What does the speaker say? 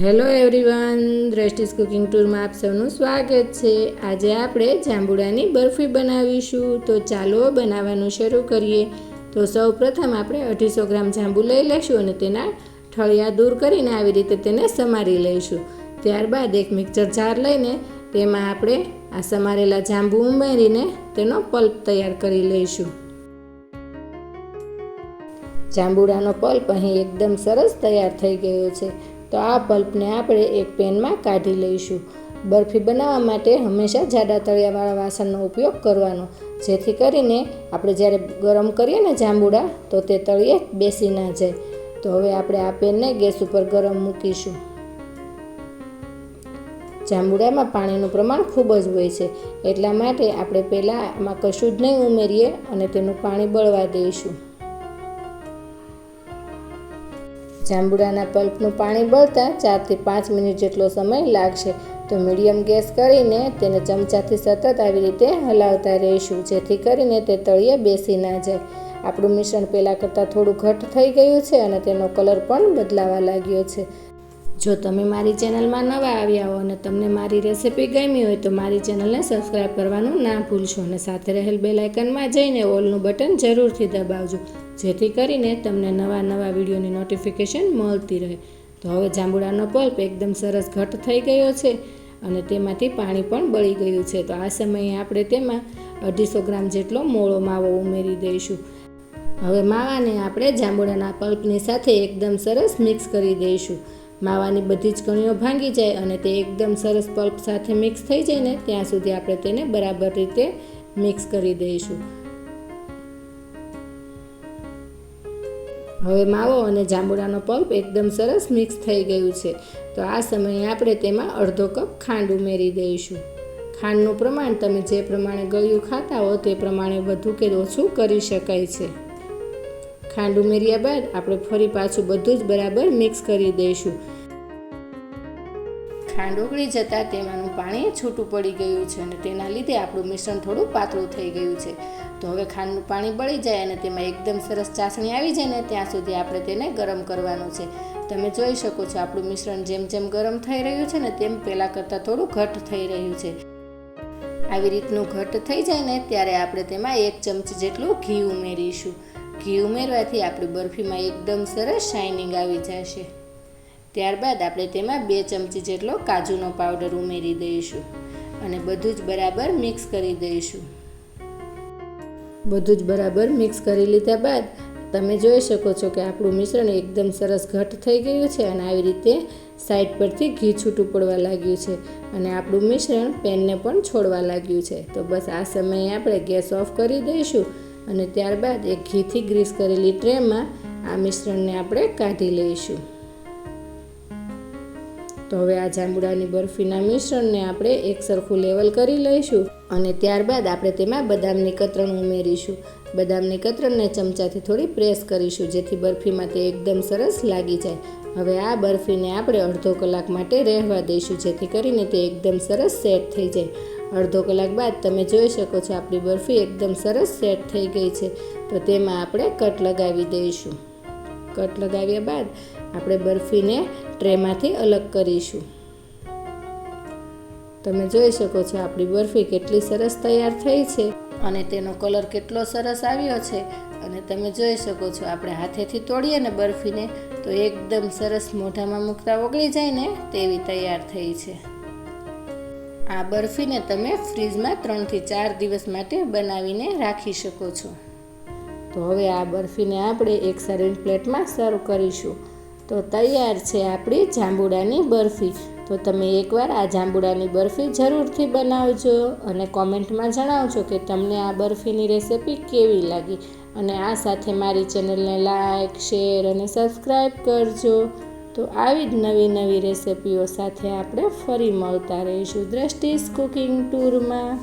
Hello everyone દ્રષ્ટિસ cooking ટૂરમાં આપ સૌનું સ્વાગત છે. આજે આપણે જાંબુડાની બરફી બનાવીશું. તો ચાલો બનાવવાનું શરૂ કરીએ. તો સૌ પ્રથમ આપણે અઢીસો ગ્રામ જાંબુ લઈ લઈશું અને તેના ઠળિયા દૂર કરીને આવી રીતે તેને સમારી લઈશું. ત્યારબાદ એક મિક્સર જાર લઈને તેમાં આપણે આ સમારેલા જાંબુ ઉમેરીને તેનો પલ્પ તૈયાર કરી લઈશું. જાંબુડાનો પલ્પ અહીં એકદમ સરસ તૈયાર થઈ ગયો છે. તો આ પલ્પને આપણે એક પેનમાં કાઢી લઈશું. બરફી બનાવવા માટે હંમેશા જાડા તળિયાવાળા વાસણનો ઉપયોગ કરવાનો. જેથી કરીને આપણે જ્યારે ગરમ કરીએ ને જાંબુડા, તો તે તળિયે બેસી ના જાય. તો હવે આપણે આ પેનને ગેસ ઉપર ગરમ મૂકીશું. જાંબુડામાં પાણીનું પ્રમાણ ખૂબ જ હોય છે. એટલા માટે આપણે પહેલાં આમાં કશું જ નહીં ઉમેરીએ અને તેનું પાણી બળવા દઈશું. જાંબુડાના પલ્પનું પાણી બળતા ચારથી પાંચ મિનિટ જેટલો સમય લાગશે. તો મીડિયમ ગેસ કરીને તેને ચમચાથી સતત આવી રીતે હલાવતા રહીશું, જેથી કરીને તે તળિયે બેસી ના જાય. આપણું મિશ્રણ પહેલાં કરતાં થોડું ઘટ થઈ ગયું છે અને તેનો કલર પણ બદલાવા લાગ્યો છે. જો તમે મારી ચેનલમાં નવા આવ્યા હો અને તમને મારી રેસિપી ગમી હોય તો મારી ચેનલને સબસ્ક્રાઈબ કરવાનું ના ભૂલશો અને સાથે રહેલ બેલ આઇકનમાં જઈને ઓલનું બટન જરૂરથી દબાવજો, જેથી કરીને તમને નવા નવા વિડીયોની નોટિફિકેશન મળતી રહે. તો હવે જાંબુડાનો પલ્પ એકદમ સરસ ઘટ થઈ ગયો છે અને તેમાંથી પાણી પણ બળી ગયું છે. તો આ સમયે આપણે તેમાં અઢીસો ગ્રામ જેટલો મોળો માવો ઉમેરી દઈશું. હવે માવાને આપણે જાંબુડાના પલ્પની સાથે એકદમ સરસ મિક્સ કરી દઈશું. માવાની બધી જ કણીઓ ભાંગી જાય અને તે એકદમ સરસ પલ્પ સાથે મિક્સ થઈ જાય ને, ત્યાં સુધી આપણે તેને બરાબર રીતે મિક્સ કરી દઈશું. હવે માવો અને જાંબુડાનો પલ્પ એકદમ સરસ મિક્સ થઈ ગયું છે. તો આ સમયે આપણે તેમાં અડધો કપ ખાંડ ઉમેરી દઈશું. ખાંડનું પ્રમાણ તમે જે પ્રમાણે ગળ્યું ખાતા હો તે પ્રમાણે વધુ કે ઓછું કરી શકાય છે. ખાંડ ઉમેર્યા બાદ આપણે ફરી પાછું બધું જ બરાબર મિક્સ કરી દઈશું. ખાંડ ઓગળી જતાં તેમાંનું પાણી છૂટું પડી ગયું છે અને તેના લીધે આપણું મિશ્રણ થોડું પાતળું થઈ ગયું છે. તો હવે ખાંડનું પાણી બળી જાય અને તેમાં એકદમ સરસ ચાસણી આવી જાય ને ત્યાં સુધી આપણે તેને ગરમ કરવાનું છે. તમે જોઈ શકો છો આપણું મિશ્રણ જેમ જેમ ગરમ થઈ રહ્યું છે ને તેમ પહેલાં કરતાં થોડું ઘટ થઈ રહ્યું છે. આવી રીતનું ઘટ થઈ જાય ને ત્યારે આપણે તેમાં એક ચમચી જેટલું ઘી ઉમેરીશું. ઘી ઉમેરવાથી આપણી બરફીમાં એકદમ સરસ શાઇનિંગ આવી જશે. ત્યારબાદ આપણે તેમાં બે ચમચી જેટલો કાજુનો પાવડર ઉમેરી દઈશું અને બધું જ બરાબર મિક્સ કરી દઈશું. બધું જ બરાબર મિક્સ કરી લીધા બાદ તમે જોઈ શકો છો કે આપણું મિશ્રણ એકદમ સરસ ઘટ થઈ ગયું છે અને આવી રીતે સાઈડ પરથી ઘી છૂટું પડવા લાગ્યું છે અને આપણું મિશ્રણ પેનને પણ છોડવા લાગ્યું છે. તો બસ આ સમયે આપણે ગેસ ઓફ કરી દઈશું. અને ત્યારબાદ એક ઘીથી ગ્રીસ કરેલી ટ્રેમાં આ મિશ્રણને આપણે કાઢી લઈશું. તો હવે આ જાંબુડાની બરફીના મિશ્રણને આપણે એક સરખું લેવલ કરી લઈશું અને ત્યારબાદ આપણે તેમાં બદામની કતરણ ઉમેરીશું. બદામની કતરણને ચમચાથી થોડી પ્રેસ કરીશું જેથી બરફીમાં તે એકદમ સરસ લાગી જાય. હવે આ બરફીને આપણે અડધો કલાક માટે રહેવા દઈશું જેથી કરીને તે એકદમ સરસ સેટ થઈ જાય. અડધો કલાક બાદ તમે જોઈ શકો છો આપણી બરફી એકદમ સરસ સેટ થઈ ગઈ છે. તો તેમાં આપણે કટ લગાવી દઈશું. કટ લગાવ્યા બાદ આપણે બરફીને ટ્રેમાંથી અલગ કરીશું. તમે જોઈ શકો છો આપણી બરફી કેટલી સરસ તૈયાર થઈ છે અને તેનો કલર કેટલો સરસ આવ્યો છે. અને તમે જોઈ શકો છો આપણે હાથેથી તોડીએ ને બરફીને તો એકદમ સરસ મોઢામાં મૂકતા ઓગળી જાય ને તેવી તૈયાર થઈ છે. આ બરફીને તમે ફ્રીજમાં ત્રણથી ચાર દિવસ માટે બનાવીને રાખી શકો છો. તો હવે આ બરફીને આપણે એક સર્વિંગ પ્લેટમાં સર્વ કરીશું. તો તૈયાર છે આપણી જાંબુડાની બરફી. તો તમે એકવાર આ જાંબુડાની બરફી જરૂરથી બનાવજો અને કોમેન્ટમાં જણાવજો કે તમને આ બરફીની રેસિપી કેવી લાગી. અને આ સાથે મારી ચેનલને લાઇક શેર અને સબસ્ક્રાઈબ કરજો. તો આવી જ નવી નવી રેસિપીઓ સાથે આપણે ફરી મળતા રહીશું દ્રષ્ટિસ કુકિંગ ટૂરમાં.